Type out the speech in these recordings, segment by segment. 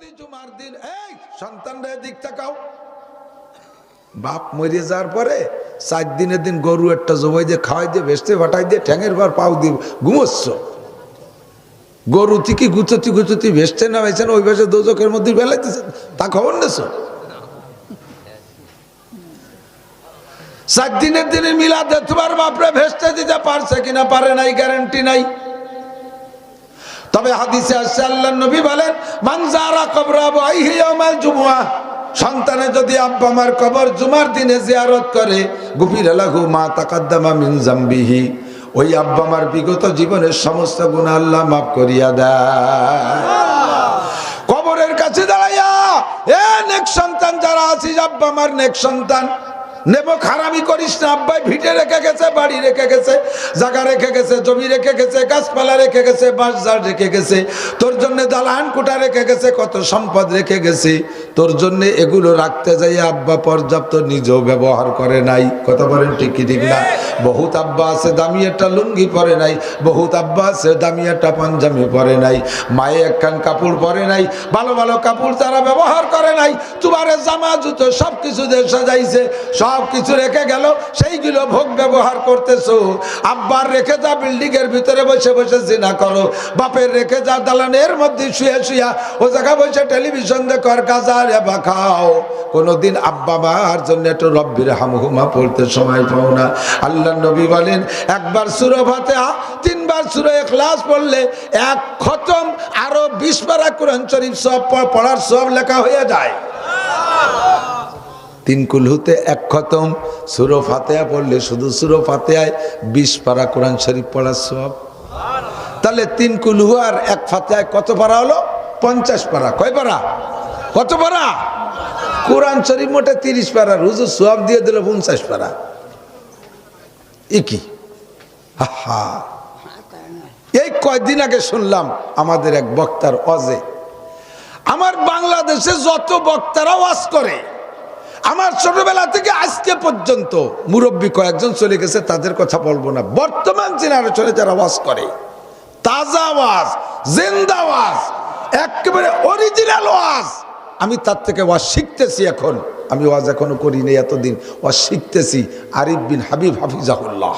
যদি জুমার দিন, এই সন্তানরা দিক তাকাও। বাপ মরে যাওয়ার পরে চার দিনের দিন গরু একটা জবাই দিয়ে খাওয়াই দিয়ে, ভেসতে ফাটাই দিয়ে, ঠ্যাঙের বার পাও দিয়ে ঘুমোচ্ছ। গরু থেকে গুচতি গুচতি ভেসতে নামাইছেন, ওই ভেসে দোজকের মধ্যে বেলাইতেছেন, তা খবর নেছো? চার দিনের দিনে মিলাদে তোমার বাপরে ভেসতে দিতে পারছে কিনা, পারে নাই গ্যারেন্টি নাই। তবে হাদিসে আসছে আল্লাহ নবী বলেন মানজারা কবরা বাইহি ইয়াউমাল জুমআ সন্তানে যদি আব্বা মার কবর জুমার দিনে জিয়ারত করে, গুফির লাহু মা তাকাদ্দামা মিন জামবিহি ওই আব্বা মার বিগত জীবনের সমস্ত গুনাহ আল্লাহ মাফ করিয়া দেয়। কবরের কাছে দাঁড়াইয়া, এ নেক সন্তান, যারা আছিস আব্বা মার নেক সন্তান নেব খারামি করিস না, আব্বাই ভিটে রেখে গেছে, বাড়ি রেখে গেছে জায়গা রেখে গেছে, জমি রেখে গেছে, গাছপালা রেখে গেছে, বাঁশঝাড় রেখে গেছে, তোর জন্য দালান কুটা রেখে গেছে, কত সম্পদ রেখে গেছে। তোর জন্য এগুলো রাখতে যাই, আব্বা পর্যাপ্ত নিজেও ব্যবহার করে নাই। কথা বলেন ঠিক ঠিক না? বহুত আব্বা আছে, দামি একটা লুঙ্গি পরে নাই, বহুত আব্বা আছে, দামি একটা পাঞ্জামি পরে নাই, মায়ে একখান কাপড় পরে নাই, ভালো ভালো কাপড় তারা ব্যবহার করে নাই তোমারে জামা, জুতো সব কিছু দিয়ে সাজাইছে সব কিছু রেখে গেল, সেইগুলো ভোগ ব্যবহার করতেছো। আব্বার রেখে যা বিল্ডিংয়ের ভিতরে বসে বসে জিনা করো, বাপের রেখে যা দালানের মধ্যে শুয়ে শুয়া, ও জায়গা বসে টেলিভিশন দেখর গাজার কোনোদিন আব্বা মার জন্য একটু রব্বির হামহুমা পড়তে সময় পাও না। আল্লাহ নবী বলেন, একবার সুরো তিনবার সুরো এখলাস পড়লে এক খতম, আরও বিশ পারা কোরআন শরীফ সব পড়ার সব লেখা হয়ে যায়। তিন কুলহুতে এক খতম, সুরো ফাতেহা পড়লে শুধু সুরো ফাতেহায় বিশ পারা কোরআন শরীফ পড়ার সব। তাহলে তিন কুলহু আর এক ফাতেহায় কত পারা হলো? পঞ্চাশ পারা। কয় পারা? কত পারা? কোরআন শরীফ মোটে তিরিশ পারা, রুজু সোয়াব দিয়ে দিল পঞ্চাশ পারা। এ কি? হা এই কয়দিন আগে শুনলাম আমাদের এক বক্তার অজে আমার বাংলাদেশে যত বক্তারা ওয়াজ করে, আমার ছোটবেলা থেকে আজকে পর্যন্ত মুরব্বী কয়েকজন চলে গেছে, তাদের কথা বলব না। বর্তমান জেনারেশনে যারা ওয়াজ করে, তাজা ওয়াজ, জিন্দা ওয়াজ, একেবারে অরিজিনাল ওয়াজ আমি তার থেকে ওয়াজ শিখতেছি এখন। আমি ওয়াজ এখনও করিনি এতদিন। ওয়াজ শিখতেছি। আরিফ বিন হাবিব হাফিজাহুল্লাহ।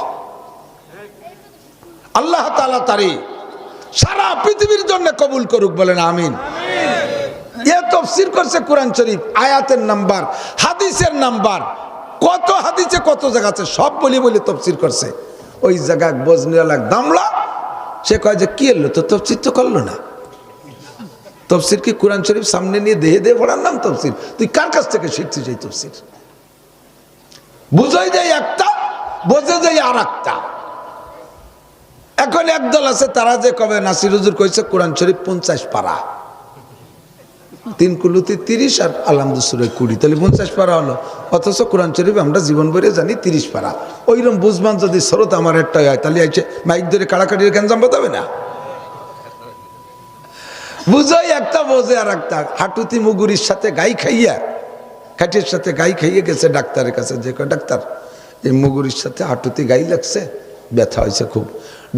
আল্লাহ তালা তারি সারা পৃথিবীর জন্য কবুল করুক বলেন, আমিন। এ তফসির করছে কোরআন শরীফ, আয়াতের নাম্বার, হাদিসের নাম্বার। কত হাদিসে কত জায়গা আছে, সব বলি বলি তফসির করছে। ওই জায়গায় বজনিয়ালা দামলা, সে কয় যে, কি এলো? তো তফসির তো করল না। তফসির কি কোরআন শরীফ সামনে নিয়ে দেহে দেহে পড়ার নাম তফসির? তুই কার কাছ থেকে শিখছিস এই তফসির? বুঝাই যায় একটা বোঝে যায় আর একটা এখন একদল আছে, তারা যে কবে নাসির হুজুর কইছে, কোরআন শরীফ পঞ্চাশ পারা। তিন কুলুতে তিরিশ আর আলহামদুসুরে কুড়ি। তাহলে পঞ্চাশ পারা হলো। অথচ কোরআন শরীফ আমরা জীবন ভরে জানি তিরিশ পারা। ওইরকম বুঝবান যদি স্রোত আমার একটা হয়, তাহলে মাইক ধরে কাড়াকাড়ির গ্যাঞ্জাম বাতাবে না? বুঝোই একটা বোঝে আর একটা। হাঁটুতি মুগুরির সাথে গাই খাইয়া খাটির সাথে গাই খাইয়ে গেছে ডাক্তারের কাছে যে কয়, ডাক্তার এই মুগুরির সাথে হাঁটুতি গাই লাগছে? ব্যথা হয়েছে খুব।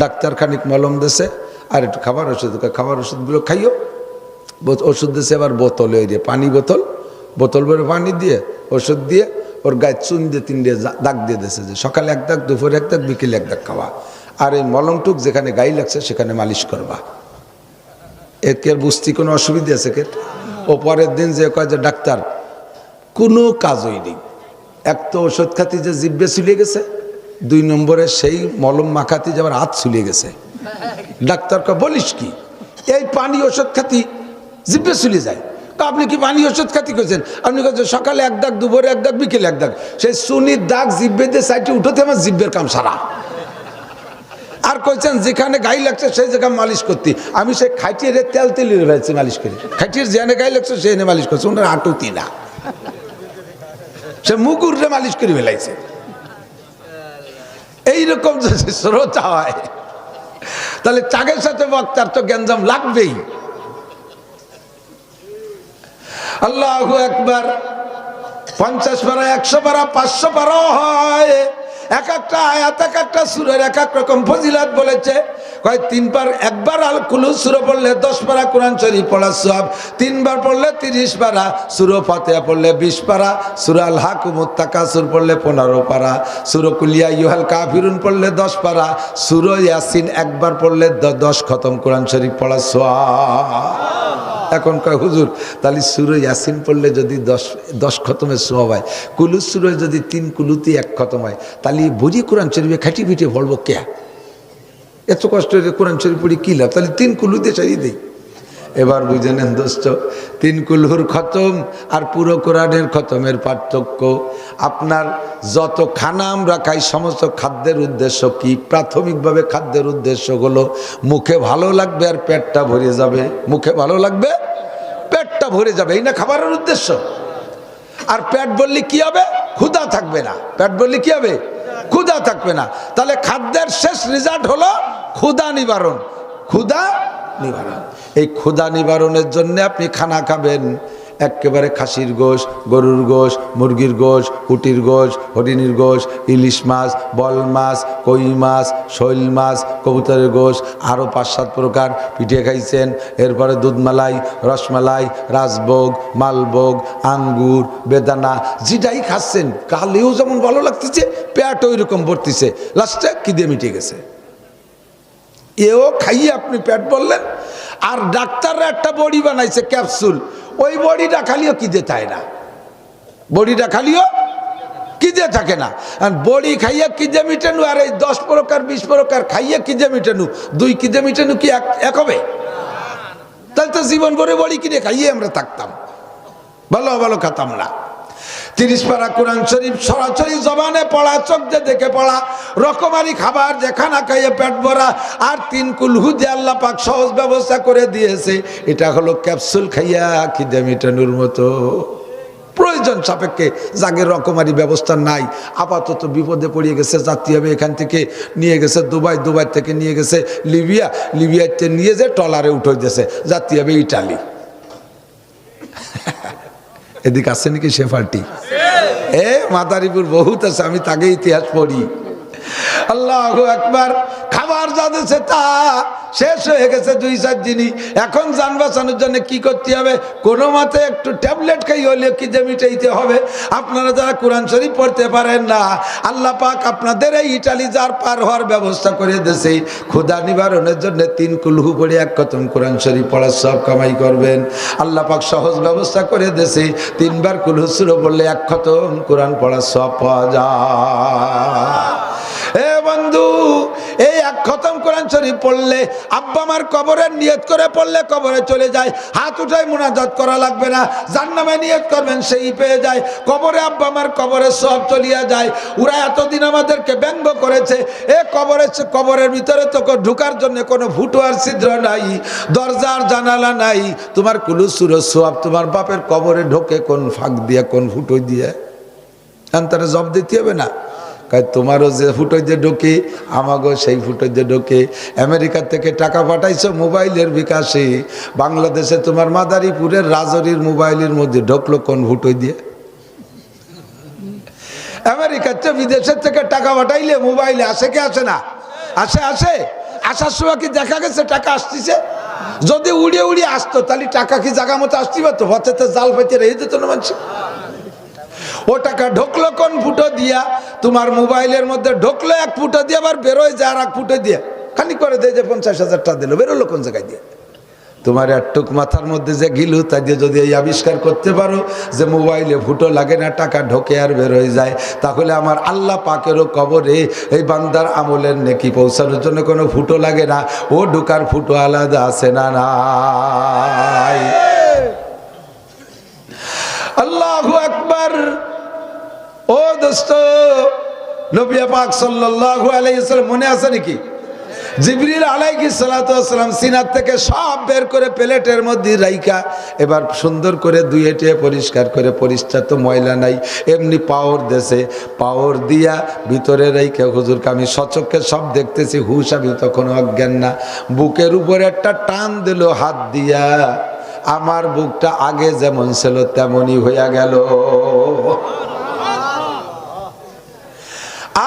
ডাক্তার খানিক মলম দেছে আর একটু খাবার ওষুধ খাবার ওষুধগুলো খাইও। ওষুধ দিয়েছে এবার বোতল ওই দিয়ে পানি বোতল বোতল ভরে পানি দিয়ে ওষুধ দিয়ে ওর গায়ে চুন দিয়ে তিন দিয়ে দাগ দিয়ে দিয়েছে যে সকালে এক দাগ দুপুরে এক দাগ বিকেলে এক দাগ খাওয়া। আর এই মলমটুক যেখানে গাই লাগছে সেখানে মালিশ করবা। একে বুঝতে কোনো অসুবিধা আছে কে? ও পরের দিন যে কয় যে ডাক্তার, কোনো কাজই নেই। এক তো ওষুধ খাতি যে জিব্বে চুলিয়ে গেছে, দুই নম্বরে সেই মলম মাখাতি যে আবার হাত চুলিয়ে গেছে। ডাক্তারকে বলিস কি? এই পানি ওষুধ খাতি জিব্বে চুলে যায়। আপনি কি পানি ওষুধ খাতি করছেন আপনি বলছেন সকালে এক দাগ, দুপুরে এক দাগ, বিকেলে এক দাগ। সেই সুনির দাগ জিব্বে দিয়ে সাইডে উঠোতে আমার জিব্বের কাম সারা। আর কইছেন, যেখানে গাই লাগছে, সেই জায়গায় মালিশ করতে। আমি সে খাইটিয়ে তেল তেলি রয়েছে মালিশ করি। খাইটির যেখানে গাই লাগছে সেখানে মালিশ করছে। ওনার আটুতি না। সে মুগুর মালিশ করে ফেলাইছে। এইরকম যদি শ্রোতা হয়, তাহলে চাগের সাথে বক্তার তো গ্যাঞ্জাম লাগবেই। আল্লাহ একবার পঞ্চাশ পারা, একশো পারা, পাঁচশো পারাও হয়। এক একটা আয়াত, এক একটা সুরের এক এক রকম ফজিলাত বলেছে। কয়, তিনবার, একবার আল কুলু সুরো পড়লে দশ পারা কোরআন শরীফ পড়া সব তিনবার পড়লে তিরিশ পারা সুরো ফাতেহা পড়লে বিশ পারা, সুরা আল হাকুমুত তাকাসুর পড়লে পনেরো পারা, সুরো কুলিয়া ইউহাল কাফিরুন পড়লে দশ পারা, সুরো ইয়াসিন একবার পড়লে দশ খতম কোরআন শরীফ পড়া সোয়া এখন কয়, হুজুর, তাহলে সুরে ইয়াসিন পড়লে যদি দশ দশ খতমের সোয়াব হয়, কুলু সুরে যদি তিন, কুলুতি এক খতম হয়, তাহলে বুঝি কোরআন চরিবে খাটি পিঠে ভরবো কে? এত কষ্ট কোরআন শরীফ পড়ি কী লাভ? তাহলে তিন কুলুতে সারিয়ে দেই। এবার বুঝে নেন দোস্ত, তিন কুলহুর খতম আর পুরো কোরআনের খতমের পার্থক্য। আপনার যত খানা আমরা খাই, সমস্ত খাদ্যের উদ্দেশ্য কি? প্রাথমিকভাবে খাদ্যের উদ্দেশ্য হলো, মুখে ভালো লাগবে আর পেটটা ভরে যাবে। মুখে ভালো লাগবে? পেটটা ভরে যাবে, এই না খাবারের উদ্দেশ্য? আর পেট বললে কি হবে? ক্ষুধা থাকবে না। পেট বললে কি হবে? ক্ষুধা থাকবে না। তাহলে খাদ্যের শেষ রেজাল্ট হলো ক্ষুধা নিবারণ। ক্ষুধা নিবারণ। এই ক্ষুধা নিবারণের জন্য আপনি খানা খাবেন। একেবারে খাসির গোশ, গরুর গোশ, মুরগির গোশ উটির গোশ, হরিণীর গোশ, ইলিশ মাছ, বল মাছ, কই মাছ, শৈল মাছ, কবুতরের গোশ, আরও পাঁচ সাত প্রকার পিঠে খাইছেন। এরপরে দুধমালাই রসমালাই রাজভোগ মালভোগ, আঙ্গুর, বেদানা, যেটাই খাচ্ছেন, কালেও যেমন ভালো লাগতেছে পেট ওই রকম ভরতেছে। লাস্টে খিদে মিটে গেছে। এও খাইয়ে আপনি পেট বললেন আর ডাক্তাররা একটা বড়ি বানাইছে ক্যাপসুল, ওই বড়িটা খালিও কিদে থাকে না। বড়িটা খালিও কিদে থাকে না। বড়ি খাইয়ে কিদে মিটানু, আর এই দশ প্রকার, বিশ প্রকার খাইয়ে কিদে মিটানু, দুই কিদে মিটানু কি এক এক হবে? তাহলে তো জীবন ভরে বড়ি কিনে খাইয়ে আমরা থাকতাম। ভালো ভালো খাতাম না। তিরিশ পারা কোরআন শরীফ সরাসরি জবানে পড়া, চোখ দিয়ে দেখে পড়া, রকমারি খাবার যে খানা খাইয়ে পেট ভরা, আর তিন কুলহু যে আল্লাহ পাক সহজ ব্যবস্থা করে দিয়েছে। এটা হলো ক্যাপসুল খাইয়া খিদে মিটানোর মতো। প্রয়োজন সাপেক্ষে জাগের রকমারি ব্যবস্থা নাই। আপাতত বিপদে পড়িয়ে গেছে যাত্রী হবে এখান থেকে নিয়ে গেছে, দুবাই দুবাই থেকে নিয়ে গেছে লিবিয়া। লিবিয়াতে নিয়ে যে টলারে উঠে গেছে যাত্রী হবে ইটালি। এদিকে আছে নাকি সে পার্টি এ মাতারিপুর বহুত আছে, আমি তাকে ইতিহাস পড়ি। আল্লাহ একবার খাবার যা দিছে তা শেষ হয়ে গেছে দুই, চার দিনই। এখন যান বাঁচানোর জন্য কি করতে হবে? কোনো মতে একটু ট্যাবলেট খাই হলে কি যে মিটাইতে হবে? আপনারা যারা কোরআন শরীফ পড়তে পারেন না, আল্লাহ পাক আপনাদের এই ইটালি যার পার হওয়ার ব্যবস্থা করে দিয়েছে। ক্ষুধা নিবারণের জন্য তিন কুলহু পড়ে এক কথম কোরআন শরীফ পড়ার সব কামাই করবেন। আল্লাহ পাক সহজ ব্যবস্থা করে দিয়েছে, তিনবার কুলহু সুরো বললে এক খতম কোরআন পড়ার সব পাওয়া যায়। এ বন্ধু এই এক খতম কোরআন শরীফ পড়লে, আব্বা আমার কবরের নিয়ত করে পড়লে কবরে চলে যায়, হাত উঠাই মোনাজাত করা লাগবে না যার নামে নিয়ত করবেন সেই পেয়ে যায়, কবরে আব্বা আমার কবরে সব চলিয়া যায়, ওরা এতদিন আমাদেরকে ব্যঙ্গ করেছে, এ কবরে কবরের ভিতরে তো ঢুকার জন্য কোনো ফুটো আর ছিদ্র নাই দরজার জানালা নাই, তোমার কুলু সুরো সোয়াব তোমার বাপের কবরে ঢোকে কোন ফাঁক দিয়ে, কোন ফুটো দিয়ে তারা জব দিতে হবে না। কয়, তোমারও যে ফুটো দিয়ে ঢোকে, আমাগো সেই ফুটো দিয়ে ঢোকে। আমেরিকা থেকে টাকা পাঠাইছো মোবাইলের বিকাশে। বাংলাদেশে তোমার মাদারীপুরের রাজরির মোবাইলের মধ্যে ঢোকলো কোন ফুটো দিয়ে? আমেরিকার চেয়ে বিদেশের থেকে টাকা পাঠাইলে মোবাইলে আসে কি আসে না? আসে আসে। আসার সময় কি দেখা গেছে টাকা আসতেছে? যদি উড়িয়ে উড়িয়ে আসতো, তাহলে টাকা কি জায়গা মতো আসতে পারতো? হচ্ছে জাল পাইতে রেখে দিত না মানুষ। ও টাকা ঢুকলো কোন ফুটো দিয়া? তোমার মোবাইলের মধ্যে ঢুকলো এক ফুটো দিয়ে, আবার বেরোয় যায় আর এক ফুটো দিয়ে। খানিক করে দেয় যে পঞ্চাশ হাজার টাকা দিল, বেরোলো কোন জায়গায় দিয়ে? তোমার একটুক মাথার মধ্যে যে গিলু, তাই দিয়ে যদি এই আবিষ্কার করতে পারো যে মোবাইলে ফুটো লাগে না, টাকা ঢোকে আর বের হয়ে যায়। তাহলে আমার আল্লাহ পাকেরও কবরে এই বান্দার আমলের নেকি পৌঁছানোর জন্য কোনো ফুটো লাগে না। ও ঢোকার ফুটো আলাদা আছে না নাই? আল্লাহু আকবার। ও দোস্ত নবিয়া পাক সাল্লাল্লাহু আলাইহি সাল্লাম, মনে আছে নাকি? জিবরিল আলাইহি সালাম সিনার থেকে সব বের করে প্লেটের মধ্যে রাইখা, এবার সুন্দর করে দুই এটে পরিষ্কার করে, পরিষ্কার তো ময়লা নাই, এমনি পাওয়ার দেশে পাওয়ার দিয়া ভিতরে রাইখা হুজুরকে আমি সচক্ষে সব দেখতেছি, হুশ আমি তখন অজ্ঞান না। বুকের উপরে একটা টান দিল হাত দিয়া, আমার বুকটা আগে যেমন ছিল তেমনই হইয়া গেল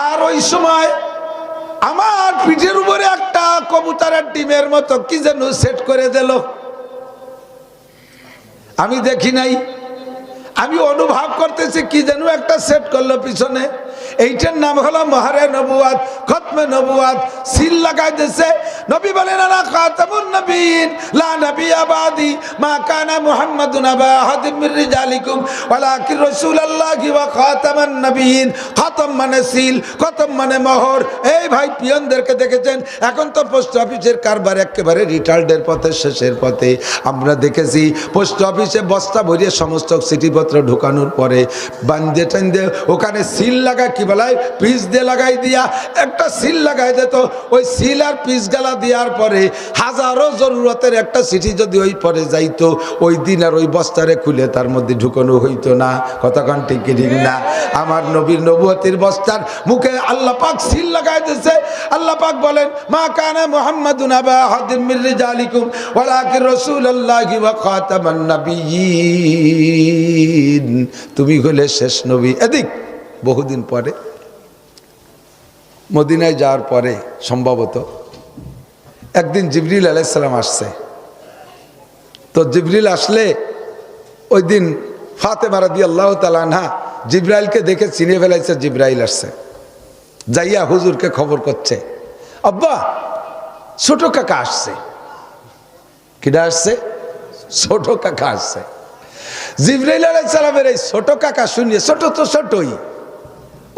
আর ওই সময় আমার পিঠের উপরে একটা কবুতারের ডিমের মতো কি যেন সেট করে দিল। আমি দেখি নাই। আমি অনুভব করতেছি কি যেন একটা সেট করল পিছনে। এইটার নাম হলো মহারে নবুয়াত, খতমে নবুয়াত। সিল লাগাই দিছে। নবী বলেন আনা খাতামুন নবীন, লা নবী আবাদি মা কানা মুহাম্মাদুন আবা আহাদিম মির রিজালিকুম, ওয়ালাকিন রাসূলুল্লাহি ওয়া খাতামান নবীন। খতম মানে সিল, খতম মানে মোহর। এই ভাই পিয়নদেরকে দেখেছেন? এখন তো পোস্ট অফিসের কারবার একেবারে রিটার্ডের পথে, শেষের পথে। আমরা দেখেছি, পোস্ট অফিসে বস্তা ভরিয়ে সমস্ত চিঠিপত্র ঢোকানোর পরে বান্ধে টান্ধে ওখানে সিল লাগা কি বলায় পিস দিয়ে লাগাই দিয়া, একটা সিল লাগাই দিত। ওই সিল আর পিস গালা দেওয়ার পরে হাজারো জরুরতের একটা চিঠি যদি ওই পরে যাইতো, ওই দিন আর ওই বস্তারে খুলে তার মধ্যে ঢুকানো হইতো না। কতক্ষণ ঠিক ঠিক না? আমার নবীর নবুয়তির বস্তার মুখে আল্লাহ পাক সিল লাগাই দিছে। আল্লাহ পাক বলেন, মা কানা নাবিয়্যিন। তুমি হলে শেষ নবী। এদিক। বহুদিন পরে। মদিনায় যাওয়ার পরে সম্ভবত একদিন জিবরিল আলাইসালাম আসছে। তো জিবরিল আসলে ওই দিন ফাতে মারা দিয়ে আল্লাহ তালানহা জিব্রাইলকে দেখে চিনে ফেলাইছে জিব্রাইল আসছে। যাইয়া হুজুরকে খবর করছে, আব্বা, ছোট কাকা আসছে। কিনা আসছে? ছোট কাকা আসছে। জিব্রাইল আলাইসালামের এই ছোট কাকা শুনিয়ে, ছোট তো ছোটই।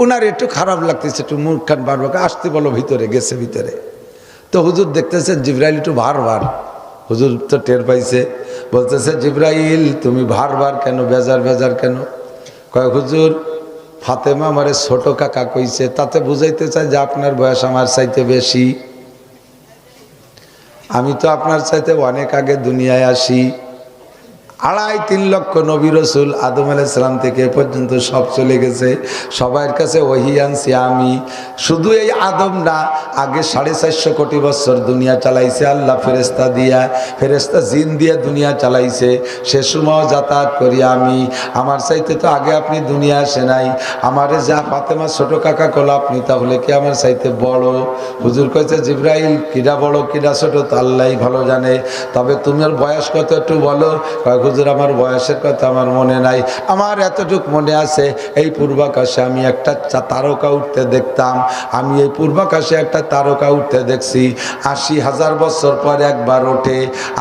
ওনার একটু খারাপ লাগতেছে, একটু মুখ খান বারবার আসতে বলো ভিতরে, গেছে ভিতরে। তো হুজুর দেখতেছেন জিব্রাইল একটু ভার ভার। হুজুর তো টের পাইছে, বলতেছে, জিব্রাইল, তুমি ভার ভার কেন, বেজার বেজার কেন? কয়, হুজুর, ফাতেমা আমারে ছোট কাকা কইছে, তাতে বুঝাইতে চাই যে আপনার বয়স আমার চাইতে বেশি। আমি তো আপনার চাইতে অনেক আগে দুনিয়ায় আসি। আড়াই তিন লক্ষ নবী রসুল আদম আলাইসালাম থেকে এ পর্যন্ত সব চলে গেছে। সবার কাছে ওহি আনছি আমি। শুধু এই আদম না, আগে সাড়ে চারশো কোটি বছর দুনিয়া চালাইছে, আল্লাহ ফেরেস্তা দিয়া ফেরেস্তা জিন দিয়া দুনিয়া চালাইছে। সে সময় যাতায়াত করি আমি। আমার চাইতে তো আগে আপনি দুনিয়া আসে নাই। আমারে যা ফাতেমা ছোট কাকা কল আপনি, তাহলে কি আমার চাইতে বড়? হুজুর কইছে, জিব্রাইল কিরা বড় কিরা ছোট, তো আল্লাহ ভালো জানে। তবে তোমার বয়স কত একটু বলো। হুজুর, আমার বয়সের কথা আমার মনে নাই। আমার এতটুক মনে আছে, এই পূর্বাকাশে আমি একটা তারকা উঠতে দেখতাম। আমি এই পূর্বাকাশে একটা তারকা উঠতে দেখছি। আশি হাজার বছর পর একবার ওঠে,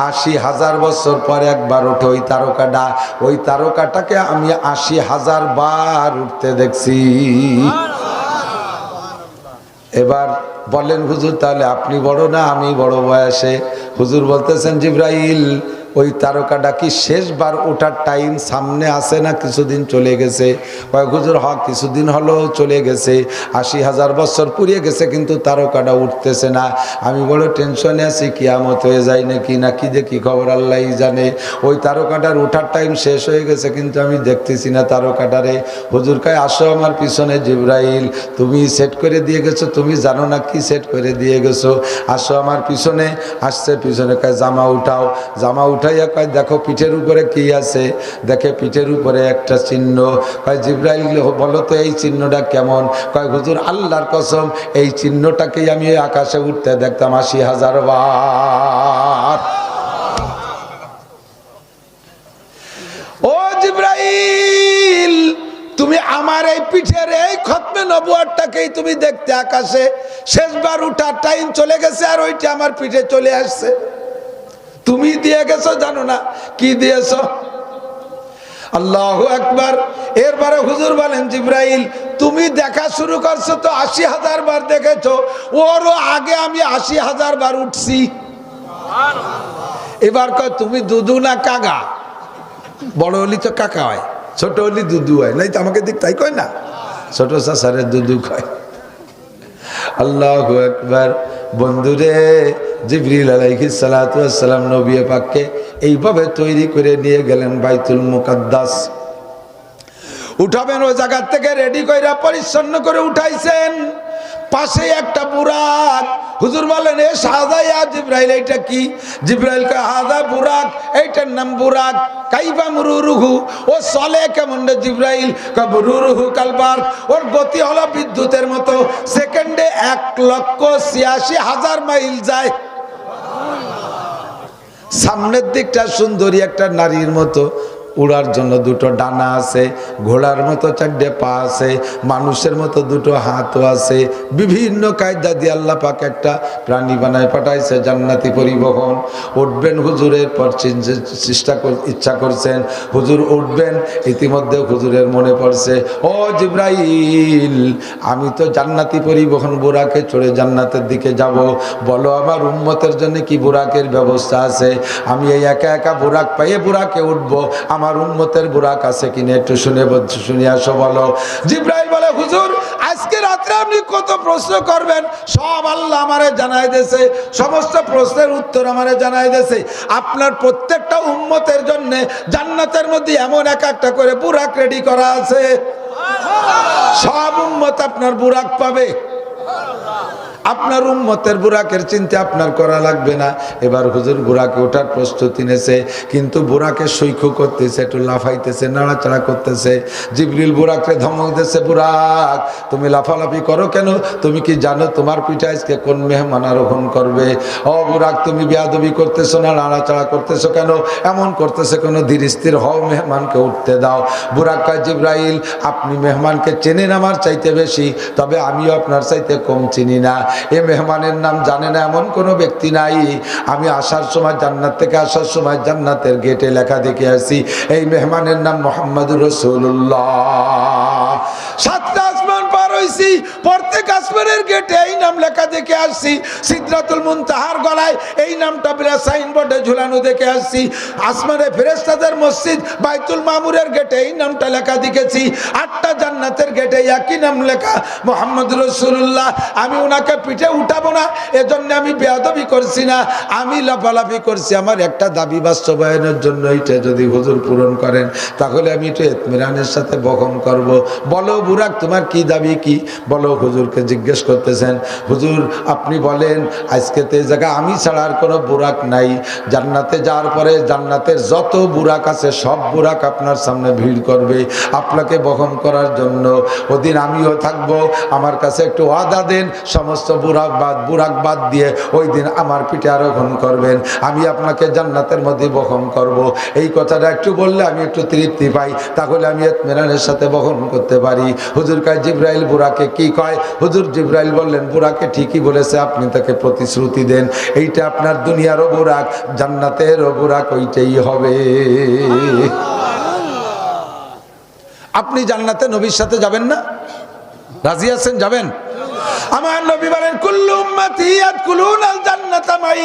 আশি হাজার বছর পর একবার ওঠে ওই তারকাটা। ওই তারকাটাকে আমি আশি হাজার বার উঠতে দেখছি। এবার বলেন, হুজুর, তাহলে আপনি বড় না আমি বড় বয়সে? হুজুর বলতেছেন, জিব্রাইল ওই তারকাটা কি শেষবার ওঠার টাইম সামনে আসে না কিছুদিন চলে গেছে? কয়েক হুজুর হ কিছুদিন হলেও চলে গেছে। আশি হাজার বছর পুড়িয়ে গেছে, কিন্তু তারকাটা উঠতেছে না। আমি বড় টেনশনে আছি, কিয়ামত হয়ে যায় নাকি? না, কি দেখি খবর আল্লাহ জানে। ওই তারকাটার ওঠার টাইম শেষ হয়ে গেছে, কিন্তু আমি দেখতেছি না তারকাটারে। হুজুর, কায়, আসো আমার পিছনে জিব্রাইল। তুমি সেট করে দিয়ে গেছো, তুমি জানো না কি সেট করে দিয়ে গেছো? আসো আমার পিছনে। আসছে পিছনে, কায়, জামা উঠাও। জামা উঠাইয়া কয়, দেখো পিঠের উপরে কি আছে? দেখে পিঠের উপরে একটা চিহ্ন। কয়, জিব্রাইল, বলো তো এই চিহ্নটা কেমন? কয়, হুজুর, আল্লাহর কসম, এই চিহ্নটাকেই আমি আকাশে উঠতে দেখতাম আশি হাজার বার। ও জিব্রাইল, তুমি আমার এই পিঠের এই খতমে নবুয়ারটাকেই তুমি দেখতে আকাশে শেষবার উঠার টাইম চলে গেছে আর ওইটা আমার পিঠে চলে আসছে। তুমি দিয়ে গেছো, জানো না। কি দিয়েছ? আল্লাহ একবার এরপরে হুজুর বলেন, জিব্রাইল, তুমি দেখা শুরু করছ তো আশি হাজার বার দেখেছ। ওরও আগে আমি আশি হাজার বার উঠছি। এবার কয়, তুমি দুদু না কাগা? বড় হলি তো কাকা হয়, ছোট হলি দুদু হয়। নাই তো আমাকে দিক তাই কয় না? ছোট সাসারে দুদু কয়। আল্লাহ একবার বন্ধুরে জিবরিল আলাইহিস সালাতু ওয়াসসালাম নবী পাককে এইভাবে তৈরি করে নিয়ে গেলেন বাইতুল মুকাদ্দাস। উঠাবেন ওই জায়গার থেকে রেডি কইরা পরিচ্ছন্ন করে উঠাইছেন। পাশে একটা বুরাক। হুজুর বলেন এ সাদা ইয়া জিব্রাইল, এইটা কি? জিব্রাইল হাদা বুরাক, এইটার নাম বুরাক। কাইবা মুরুরুহু, ও চলে কেমন রে জিব্রাইল? মুরুরুহু কালবার ওর গতি হলো বিদ্যুতের মতো। সেকেন্ডে এক লক্ষ ছিয়াশি হাজার মাইল যায়। সামনের দিকটা সুন্দরী একটা নারীর মতো। উড়ার জন্য দুটো ডানা আছে, ঘোড়ার মতো চারটে পা আছে, মানুষের মতো দুটো হাতও আছে। বিভিন্ন কায়দা দিয়ে আল্লাহ পাক একটা প্রাণী বানায় পাঠাইছে, জান্নাতি পরিবহন। উঠবেন হুজুরের পর চেষ্টা ইচ্ছা করছেন, হুজুর উঠবেন, ইতিমধ্যে হুজুরের মনে পড়ছে, ও জিব্রাইল, আমি তো জান্নাতি পরিবহন বুরাকে চড়ে জান্নাতের দিকে যাব। বলো আমার উম্মতের জন্য কি বুরাকের ব্যবস্থা আছে? আমি এই একা একা বুরাক পাইয়ে বুরাকে উঠবো আমার উন্মতের বুরাক আছে কিনা একটু শুনে শুনে আসো বলো। জিব্রাইল বলে, হুজুর, আজকে রাত্রে আপনি কত প্রশ্ন করবেন? সব আল্লাহ আমারে জানাই দেছে সমস্ত প্রশ্নের উত্তর আমারে জানাই দেছে আপনার প্রত্যেকটা উন্মতের জন্য জান্নাতের মধ্যে এমন এক একটা করে বুরাক রেডি করা আছে। সব উন্মত আপনার বুরাক পাবে। আপনার উম্মতের বুরাকের চিন্তা আপনার করা লাগবে না। এবার হুজুর বুরাকে ওঠার প্রস্তুতি নেছে কিন্তু বুরাকে সৈক্য করতেছে, একটু লাফাইতেছে, নাড়াচাড়া করতেছে। জিবরিল বুরাকরে ধমক দিতেছে, বুরাক, তুমি লাফালাফি করো কেন? তুমি কি জানো তোমার পিঠে আজকে কোন মেহমান আরোহণ করবে? ও বুরাক, তুমি বিয়াদবি করতেছো না, নাড়াচাড়া করতেছো কেন? এমন করতেছে কোনো? ধীর স্থির হও মেহমানকে উঠতে দাও। বুরাক কয়, জিব্রাইল, আপনি মেহমানকে চেনেন আমার চাইতে বেশি, তবে আমিও আপনার চাইতে কম চিনি না। এ মেহমানের নাম জানে না এমন কোনো ব্যক্তি নাই। আমি আসার সময় জান্নাত থেকে আসার সময় জান্নাতের গেটে লেখা দেখে আসি, এই মেহমানের নাম মোহাম্মদ রসুল্লাহ সাতটা আসমান পার হইছি প্রত্যেক আসমানের গেটে এই নাম লেখা দেখে আসছি। সিদ্ধাতুল মুনতাহার গলায় এই নামটা বিরা সাইনবোর্ডে ঝুলানো দেখে আসছি। আসমানে ফেরেস্তাদের মসজিদ, বাইতুল মামুরের গেটে এই নামটা লেখা দেখেছি। আটটা জান্নাতের গেটে একই নাম লেখা, মোহাম্মদ রসুল্লাহ আমি ওনাকে পিঠে উঠাবো না, এজন্য আমি বেয়াদবি করছি না, আমি লাফালাফি করছি। আমার একটা দাবি বাস্তবায়নের জন্য এইটা যদি হুজুর পূরণ করেন, তাহলে আমি একটু এতমিরানের সাথে বহন করব। বলো বুরাক, তোমার কি দাবি কি? বলো হুজুরকে জিজ্ঞেস করতেছেন, হুজুর, আপনি বলেন, আজকে তো এই জায়গায় আমি ছাড়া আর কোনো বুরাক নাই। জান্নাতে যাওয়ার পরে জান্নাতের যত বুরাক আছে, সব বুরাক আপনার সামনে ভিড় করবে। আপনাকে বহন করার জন্য। ওদিন আমিও থাকব। আমার কাছে একটু ওয়াদা দেন, সমস্ত বুরাক বাদ বুরাক বাদ দিয়ে ওই দিন আমার পিঠে আরোহণ করবেন। আমি আপনাকে জান্নাতের মধ্যে বহন করব। এই কথাটা একটু বললে আমি একটু তৃপ্তি পাই। তাহলে আমি মেরানের সাথে বহন করতে পারি। হুজুর কায়, জিব্রাইল বুড়াকে কি কয়? হুজুর জিব্রাইল বললেন, বুড়াকে ঠিকই বলেছে, আপনি তাকে প্রতিশ্রুতি দেন। এইটা আপনার দুনিয়ারও বুরাক জান্নাতেরও বুরাক ওইটাই হবে। আপনি জান্নাতে নবীর সাথে যাবেন না? রাজি আছেন? যাবেন? আমার নবী বলেন, কুল্লু উম্মতি ইয়াদকুলুনাল জান্নাতা মাই।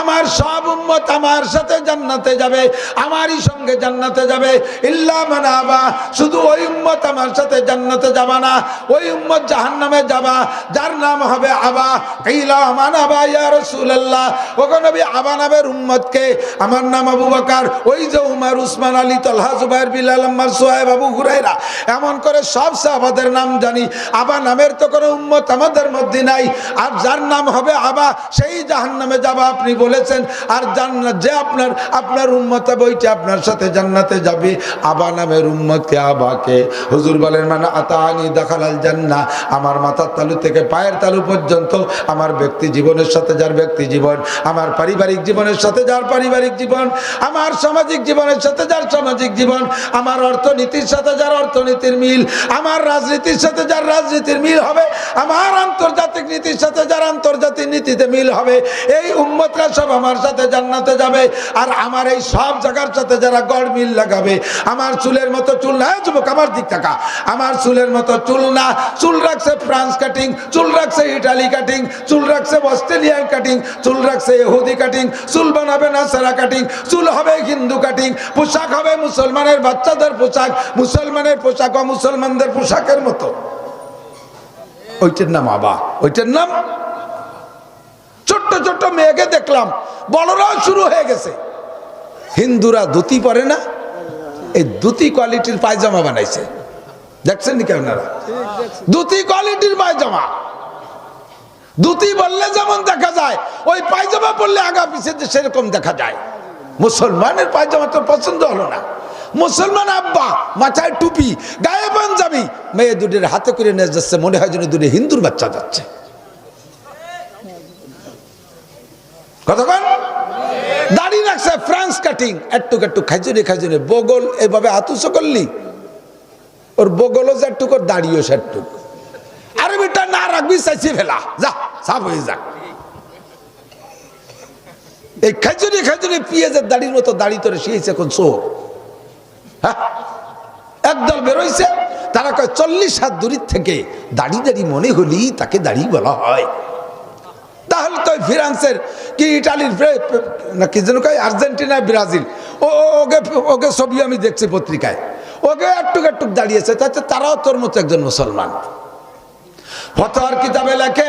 আমার সব উম্মত আমার সাথে জান্নাতে যাবে, আমারই সঙ্গে জান্নাতে যাবে। ইল্লা মান আবা, শুধু ওই উম্মত আমার সাথে জান্নাতে যাবা না, ওই উম্মত জাহান্নামে যাবা, যার নাম হবে আবা। কিলা মান আবা ইয়া রাসূলুল্লাহ। ওগো নবী, আবা নামের উম্মতকে আমার নাম আবু বকর, ওই যে উমর, উসমান, আলী, তালহা, জুবাইর, বিলাল, আম্মার সোহেব আবু হুরাইরা এমন করে সব সাহাবাদের নাম জানি। আবা নামের তো কোনো উম্মত আমাদের মধ্যে নাই। আর যার নাম হবে আবা, সেই জাহান্নামে যাবা আপনি বলেছেন। আর জান্নাত, যে আপনার আপনার উম্মত বইটা আপনার সাথে জান্নাতে যাবে। আবা নামের উম্মতকে আবাকে। হুজুর বলেন মানে আতানি দেখালাল জান্না। আমার মাথার তালু থেকে পায়ের তালু পর্যন্ত আমার ব্যক্তি জীবনের সাথে যার ব্যক্তি জীবন, আমার পারিবারিক জীবনের সাথে যার পারিবারিক জীবন, আমার সামাজিক জীবনের সাথে যার সামাজিক জীবন, আমার অর্থনীতির সাথে যার অর্থনীতির মিল, আমার রাজনীতির সাথে যার রাজনীতির মিল হবে, আমার আন্তর্জাতিক নীতির সাথে যার আন্তর্জাতিক নীতিতে মিল হবে, এই উম্মতরা সব আমার সাথে জান্নাতে যাবে আর আমার এই সব জায়গার সাথে যারা গড় মিল লাগাবে, আমার চুলের মতো চুল না যুবক, আমার দিক টাকা, আমার চুলের মতো চুল না, চুল রাখছে ফ্রান্স কাটিং, চুল রাখছে ইটালি কাটিং, চুল রাখছে অস্ট্রেলিয়ান কাটিং, চুল রাখছে ইহুদি কাটিং, চুল বানাবে না সারা কাটিং, চুল হবে হিন্দু কাটিং, পোশাক হবে মুসলমানের বাচ্চাদের পোশাক, মুসলমানের পোশাক ও মুসলমানদের পোশাকের মতো। ওইটার নাম আবা। ওইটার নাম ছোট্ট ছোট্ট মেয়েকে দেখলাম। বড়রাও শুরু হয়ে গেছে। হিন্দুরা ধুতি পরে না? এই ধুতি কোয়ালিটির পায়জামা বানাইছে। দেখছেন নাকি আপনারা? ধুতি কোয়ালিটির পায়জামা। ধুতি বললে যেমন দেখা যায়, ওই পায়জামা পরলে আগা পিছিয়ে সেরকম দেখা যায়। মুসলমানের পায়জামা তো পছন্দ হলো না। মুসলমান আব্বা, মাথায় টুপি, গায়ে পাঞ্জাবি। মেয়ে দুটির হাতে করে নিয়ে যাচ্ছে, মনে হয় যেন দুটি হিন্দুর বাচ্চা যাচ্ছে। কতক্ষণ দাড়ি রাখছে, ফ্রান্স কাটিং। একটু একটু খাইজুনি খাইজুনি, বগল, এভাবে আতুস করলি। ওর বগলও যে একটু ওর দাড়িও সে একটু আরে বেটা, না রাখবি, চাইছি ফেলা। যা, সাফ হয়ে যাক। এই খাইজুনি খাইজুনি, পিঁয়াজের দাড়ির মতো দাড়ি তোরে শিয়েছে এখন হ্যাঁ একদল বেরোইছে, তারা কয়, চল্লিশ হাত দূরের থেকে দাড়ি দাড়ি মনে হলি তাকে দাড়ি বলা হয়। তাহলে তো ফ্রান্সের কি ইটালির না কি যেন কয়, আর্জেন্টিনা, ব্রাজিল। ও ওকে ওকে ছবি আমি দেখছি পত্রিকায়। ওকে একটুক একটুক দাঁড়িয়েছে তাতে তারাও তোর মতো একজন মুসলমান। ফতোয়ার কিতাবে লেখে,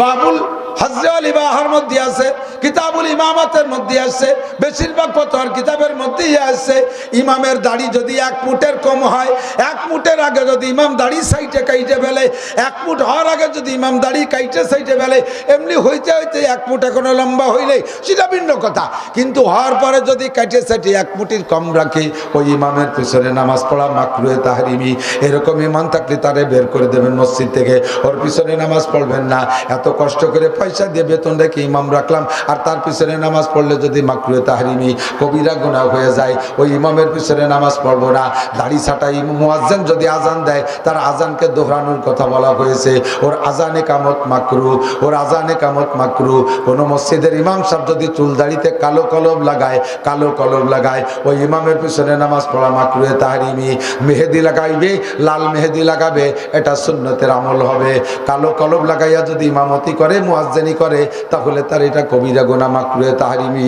বাবুল হজরে আলী বাহার মধ্যে আছে কিতাবুল ইমামতের মধ্যে আসছে বেশিরভাগ ফতোয়ার কিতাবের মধ্যেই আসছে ইমামের দাড়ি যদি এক ফুটের কম হয়, এক ফুটের আগে যদি ইমাম দাড়ি সাইটে কাইটে ফেলে, এক ফুট হওয়ার আগে যদি ইমাম দাড়ি কাইটে সাইটে ফেলে, এমনি হইতে হইতে এক ফুট এখনও লম্বা হইলে সেটা ভিন্ন কথা। কিন্তু হওয়ার পরে যদি কাইটে সাইটে এক ফুটির কম রাখে, ওই ইমামের পিছনে নামাজ পড়া মাকরুয়ে তাহারিমি, এরকম ইমান থাকলে তারে বের করে দেবেন মসজিদ থেকে। ওর পিছনে নামাজ পড়বেন না। এত কষ্ট করে পয়সা দিয়ে বেতন রেখে ইমাম রাখলাম আর তার পিছনে নামাজ পড়লে যদি মাকরুয়ে তাহারিমি, কবিরা গুণা হয়ে যায়, ওই ইমামের পিছনে নামাজ পড়ব না। দাড়ি ছাটাই মুয়াজ্জেন যদি আজান দেয়, তার আজানকে দোহরানোর কথা বলা হয়েছে। ওর আজানে কামত মাকরু, ওর আজানে কামত মাকরু। কোনো মসজিদের ইমাম সাহেব যদি চুল দাড়িতে কালো কলম লাগায়, কালো কলম লাগায়, ওই ইমামের পিছনে নামাজ পড়া মাকরুয়ে তাহারিমি। মেহেদি লাগাইবে, লাল মেহেদি লাগাবে, এটা সুন্নতের আমল হবে। কালো কলম লাগাইয়া যদি ইমামতি করে মুয়াজ্জেনি করে, তাহলে তার এটা কবিরা গোনা মাকরুয়ে তাহারিমি।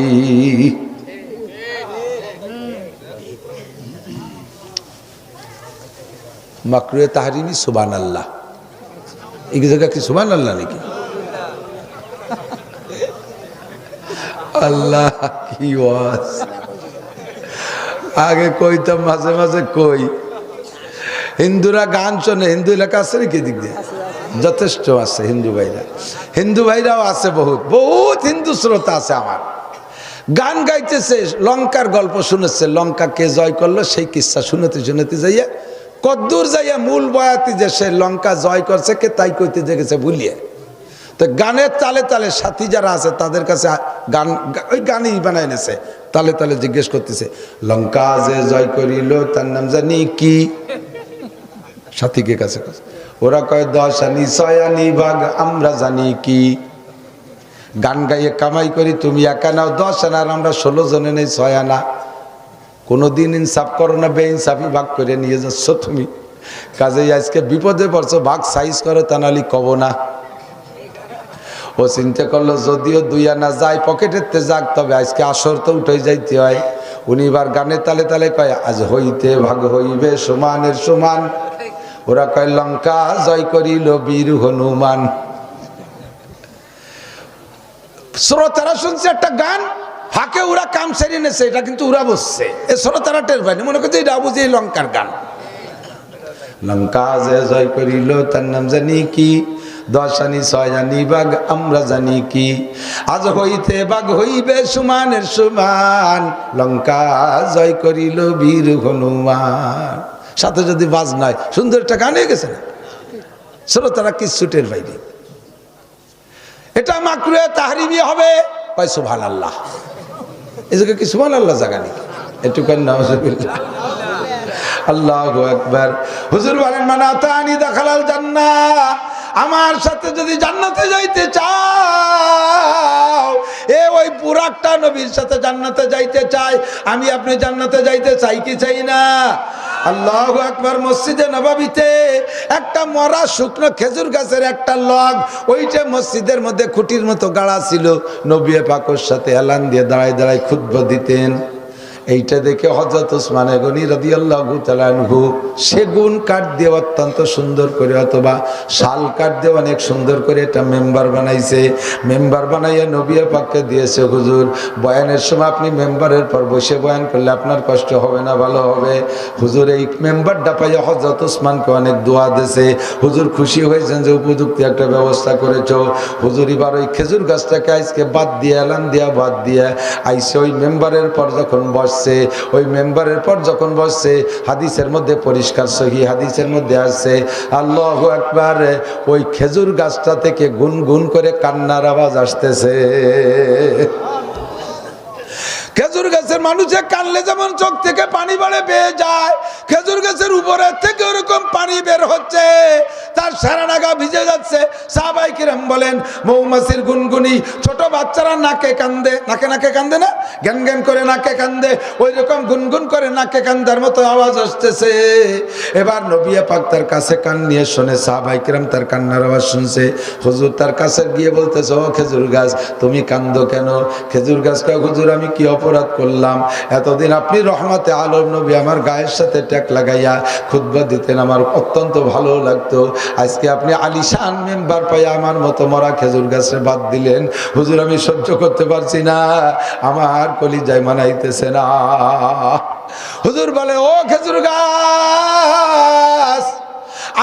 মাকরুয়ে তাহারিমি সুবান আল্লাহ এই জায়গা কি সুবান আল্লাহ নাকি? আল্লাহ, কি ওয়াজ। আগে কইতাম মাঝে মাঝে কই। হিন্দুরা গান শোনে, হিন্দু এলাকা আছে নাকি দিক দিয়ে? যথেষ্ট আছে হিন্দু ভাইরা। হিন্দু ভাইরাও আছে বহুত। বহুত হিন্দু শ্রোতা আছে আমার। গান গাইতেছে, লঙ্কার গল্প শুনেছে। লঙ্কা কে জয় করল, সেই কিস্সা শুনেতে শুনেতে যাইয়া কদ্দূর যাইয়া মূল বয়াতি যে সে লঙ্কা জয় করছে কে, তাই কইতে জেগেছে ভুলিয়ে। তো গানের তালে তালে সাথী যারা আছে, তাদের কাছে গান, ওই গানই বানাই এনেছে তালে তালে জিজ্ঞেস করতেছে, লঙ্কা যে জয় করিল, তার নাম জানি কি? সাথীকে কাছে কাছে ওরা কয়, দশ আনি ছয় আনি ভাগ আমরা জানি কি। গান গাইয়ে কামাই করি, তুমি একা নাও, দশ আনা আর আমরা ষোলো জনে নেই, ছয় আনা। কোনোদিন ইনসাফ করো না, বেইনসাফি ভাগ করে নিয়ে যাচ্ছ তুমি। কাজেই আজকে বিপদে পড়ছো ভাগ সাইজ করো, তা নাহলে কব না। ও চিন্তা করল, যদিও দুই আনা যায় পকেটেতে যাক, তবে আজকে আসর তো উঠে যাইতে হয়। উনি এবার গানের তালে তালে কয়, আজ হইতে ভাগ হইবে সমানের সমান। ওরা কয়, লঙ্কা জয় করিল বীর হনুমান। শ্রোতারা শুনছে একটা গান ফাঁকে ওরা কাম সেরে নেছে, এটা কিন্তু ওরা বসছে। এ শ্রোতারা টের পায়নি মনে করছে এটা বুঝি লঙ্কার গান। লঙ্কা যে জয় করিল, তার নাম জানি কি? দশ আনি, ছয় আনি, বাঘ, আমরা জানি কি? আজ হইতে বাঘ হইবে সমানের সমান, লঙ্কা জয় করিল বীর হনুমান। সাথে যদি বাজ নয় সুন্দর একটা গান হয়ে গেছে না? শ্রোতারা কিচ্ছুটের বাইরে এটা মাকড়ে তাহারিমি হবে। কয় ভালো আল্লাহ জায়গায় কি সুভান আল্লাহ জায়গা নাকি একটুখানি কেন আল্লাহ একবার হুজুর বলেন মানে আতানি দেখালাল জান্নাহ। আমার সাথে যদি জান্নাতে যাইতে চাও, এ ওই পুরাকটা নবীর সাথে জান্নাতে যাইতে চাই। আমি আপনি জান্নাতে যাইতে চাই কি চাই না? আল্লাহ একবার মসজিদে নবাবিতে একটা মরা শুকনো খেজুর গাছের একটা লগ, ওইটা মসজিদের মধ্যে খুঁটির মতো গাড়া ছিল। নবী পাকর সাথে এলান দিয়ে দাঁড়ায় দাঁড়ায় ক্ষুদ্র দিতেন। এইটা দেখে হজরত উসমান গনি রদি আল্লাহ তালানহু সেগুন কাঠ দিয়ে অত্যন্ত সুন্দর করে অথবা শাল কাঠ দিয়ে অনেক সুন্দর করে এটা মেম্বার বানাইছে। মেম্বার বানাইয়া নবিয়া পাককে দিয়েছে, হুজুর, বয়ানের সময় আপনি মেম্বারের পর বসে বয়ান করলে আপনার কষ্ট হবে না, ভালো হবে? হুজুর, এই মেম্বারটা পাইয়া হজরত উসমানকে অনেক দোয়া দিয়েছে। হুজুর, খুশি হয়েছেন যে উপযুক্ত একটা ব্যবস্থা করেছ। হুজুর, এবার ওই খেজুর গাছটাকে আজকে বাদ দিয়ে, এলান দিয়া বাদ দিয়ে আইসে ওই মেম্বারের পর যখন বসছে ওই মেম্বারের পর যখন বসছে, হাদিসের মধ্যে পরিষ্কার, সহি হাদিসের মধ্যে আসছে, আল্লাহ একবার ওই খেজুর গাছটা থেকে গুনগুন করে কান্নার আওয়াজ আসতেছে। খেজুর গাছের মানুষে কানলে যেমন চোখ থেকে পানি বাড়ে পেয়ে যায়। খেজুর গাছের উপরে থেকে ওরকম পানি বের হচ্ছে। তার সারা নাগা ভিজে যাচ্ছে। সাহাবাই কিরম বলেন, মৌমাছির গুনগুনি, ছোট বাচ্চারা নাকে কান্দে। নাকে নাকে কান্দে না? জ্ঞান জ্ঞান করে নাকে কান্দে। ওই রকম গুনগুন করে নাকে কান্দার মতো আওয়াজ আসতেছে। এবার নবিয়া পাক তার কাছে কান নিয়ে শোনে সাহাবাই কিরম তার কান্নার আওয়াজ শুনছে। হুজুর তার কাছে গিয়ে বলতেছে, ও খেজুর গাছ, তুমি কান্দো কেন? খেজুর গাছ হুজুর আমি কি অপরাধ করলাম। এতদিন আপনি রহমাতে আলম নবী আমার গায়ের সাথে ট্যাক লাগাইয়া খুদ্া দিতেন, আমার অত্যন্ত ভালো লাগতো। আজকে আপনি আলিশান মেম্বার পাইয়া আমার মতো মরা খেজুর গাছে বাদ দিলেন। হুজুর, আমি সহ্য করতে পারছি না। আমার কলি কলিজায় মানাইতেছে না। হুজুর বলে, ও খেজুর গাছ!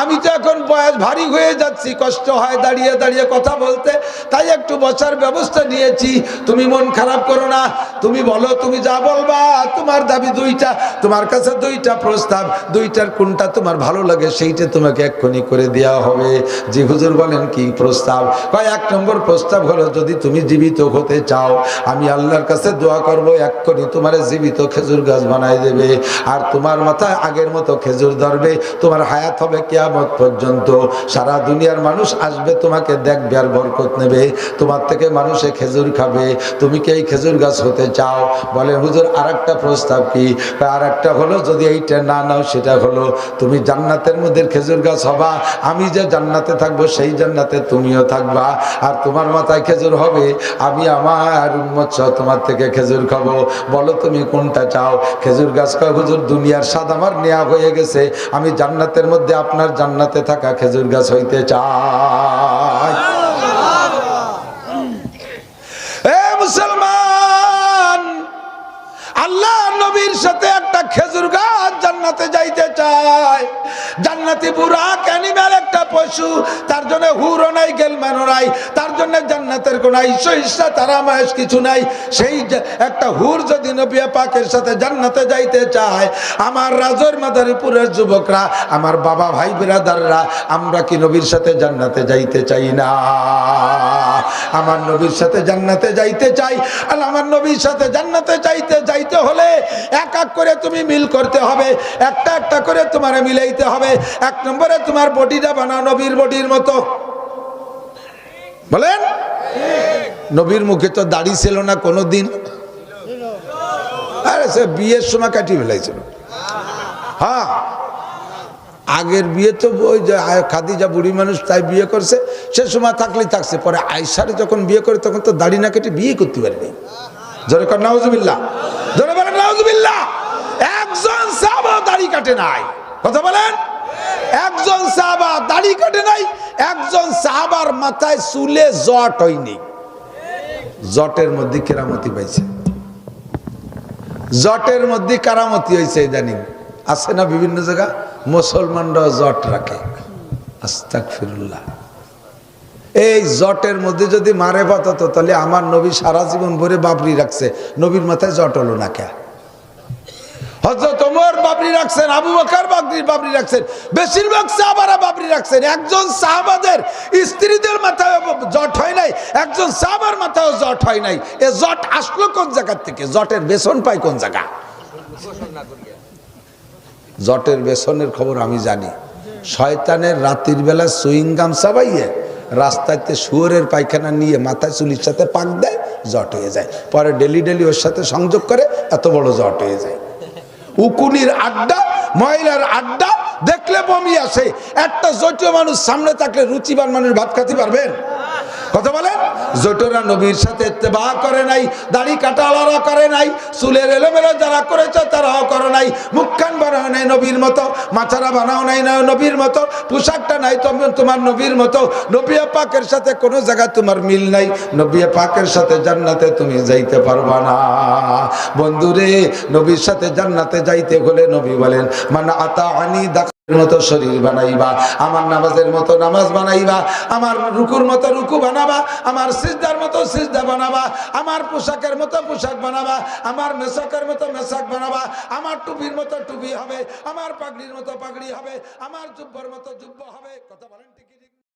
আমি তো এখন বয়স ভারী হয়ে যাচ্ছি, কষ্ট হয় দাঁড়িয়ে দাঁড়িয়ে কথা বলতে, তাই একটু বসার ব্যবস্থা নিয়েছি। তুমি মন খারাপ করো না, তুমি বলো, তুমি যা বলবা, তোমার দাবি দুইটা, তোমার কাছে দুইটা প্রস্তাব, দুইটার কোনটা তোমার ভালো লাগে সেইটা তোমাকে এক্ষুনি করে দেওয়া হবে। যে হুজুর বলেন কি প্রস্তাব? কয়, এক নম্বর প্রস্তাব হলো, যদি তুমি জীবিত হতে চাও, আমি আল্লাহর কাছে দোয়া করব, এক্ষুনি তোমার জীবিত খেজুর গাছ বানাই দেবে। আর তোমার মাথায় আগের মতো খেজুর ধরবে, তোমার হায়াত হবে কেয়ামত পর্যন্ত সারা দুনিয়ার মানুষ আসবে, তোমাকে দেখবে আর বরকত নেবে। তোমার থেকে মানুষে খেজুর খাবে। তুমি কি এই খেজুর গাছ হতে চাও? বলে, হুজুর আর একটা প্রস্তাব কি? আর একটা হলো, যদি এইটা না নাও, সেটা হলো, তুমি জান্নাতের মধ্যে খেজুর গাছ হবা। আমি যে জান্নাতে থাকব, সেই জান্নাতে তুমিও থাকবা। আর তোমার মাথায় খেজুর হবে, আমি আমার উন্মত সহ তোমার থেকে খেজুর খাব। বলো, তুমি কোনটা চাও? খেজুর গাছ কয়, হুজুর, দুনিয়ার স্বাদ আমার নেওয়া হয়ে গেছে। আমি জান্নাতের মধ্যে আপনার জান্নাতে থাকা খেজুর গাছ হইতে চাই মুসলমান আল্লাহ নবীর সাথে একটা খেজুর গাছ জান্নাতে যাইতে চায়। জান্নাতি বুড়া একটা পশু তার জন্য হুরও নাই গেলম্যানও নাই, তার জন্য জান্নাতের কোন ইচ্ছা তারা কিছু নাই। সেই একটা হুর যদি নবিয়া পাকের সাথে জান্নাতে যাইতে চায়, আমার রাজর মাদারীপুরের যুবকরা, আমার বাবা ভাই বিরাদাররা আমরা কি নবীর সাথে জান্নাতে যাইতে চাই না? আমার নবীর সাথে জান্নাতে যাইতে চাই আর আমার নবীর সাথে জান্নাতে যাইতে যাইতে হলে এক এক করে তুমি মিল করতে হবে। একটা একটা করে তোমার মিলাইতে হবে। এক নম্বরে তোমার বডিটা বানাও নবীর বডির মতো। বলেন? নবীর মুখে তো দাড়ি ছিল না কোনো দিন আরে সে বিয়ের সময় কাটিয়ে ফেলাইছিল। হ্যাঁ। আগের বিয়ে তো ওই যে খাদিজা বুড়ি মানুষ তাই বিয়ে করছে, সে সময় থাকলেই থাকছে। পরে আয়সারে যখন বিয়ে করে তখন তো দাড়ি না কেটে বিয়ে করতে পারেনি। জোরে কর, নাউজুবিল্লাহ। জোরে বলেন, নাউজুবিল্লাহ। একজন সাহাবা দাড়ি কাটে নাই। কথা বলেন? একজন সাহাবা দাড়ি কাটে নাই, একজন সাহাবার মাথায় চুলে জট হয়নি। জটের মধ্যে কেরামতি পাইছে। জটের মধ্যে কারামতি হয়েছে ইদানিং। আছে না বিভিন্ন জায়গা? মুসলমানরা জট রাখে। আস্তাক ফিরুল্লাহ এই জটের মধ্যে যদি মারে পাতাতো তাহলে আমার নবী সারা জীবন ভরে বাবরি রাখছে। নবীর মাথায় জট হলো না কে আবু বাবরি বাবরি রাখছেন, বেশিরভাগ বাবরি রাখছেন। একজন সাহাবাদের স্ত্রীদের মাথায় জট হয় নাই, একজন জট হয় নাই। এ জট আসলো কোন জায়গার থেকে? জটের বেসন পাই কোন জায়গা? জটের বেসনের খবর আমি জানি। শয়তানের রাতের বেলা সুইংগাম চাবাইয়ে রাস্তাতে শুয়োরের পায়খানা নিয়ে মাথায় চুলির সাথে পাক দেয়, জট হয়ে যায়। পরে ডেলি ডেলি ওর সাথে সংযোগ করে, এত বড় জট হয়ে যায়। উকুনির আড্ডা, ময়লার আড্ডা, দেখলে বমি আসে। একটা জটিল মানুষ সামনে থাকলে রুচিবান মানুষ ভাত খাতে পারবেন? কথা বলেন? জোটরা নবীর সাথে ইত্তেবা করে নাই, দাড়ি কাটালারা করে নাই, চুলের এলোমেলো যারা করেছে তারাও করে নাই। মুখখান বানাও নাই নবীর মতো, মাথারা বানাও নাই না নবীর মতো, পোশাকটা নাই তুমি তোমার নবীর মতো। নবিয়া পাকের সাথে কোনো জায়গা তোমার মিল নাই নবিয়া পাকের সাথে জান্নাতে তুমি যাইতে পারবা না। বন্ধুরে, নবীর সাথে জান্নাতে যাইতে হলে নবী বলেন মানে আতা আনি দাখ মতো শরীর বানাইবা, আমার নামাজের মতো নামাজ বানাইবা, আমার রুকুর মতো রুকু বানাবা, আমার সিজদার মতো সিজদা বানাবা, আমার পোশাকের মতো পোশাক বানাবা, আমার মেশাকের মতো মেশাক বানাবা, আমার টুপির মতো টুপি হবে, আমার পাগড়ির মতো পাগড়ি হবে, আমার জুব্বর মতো জুব্ব হবে। কথা বলেন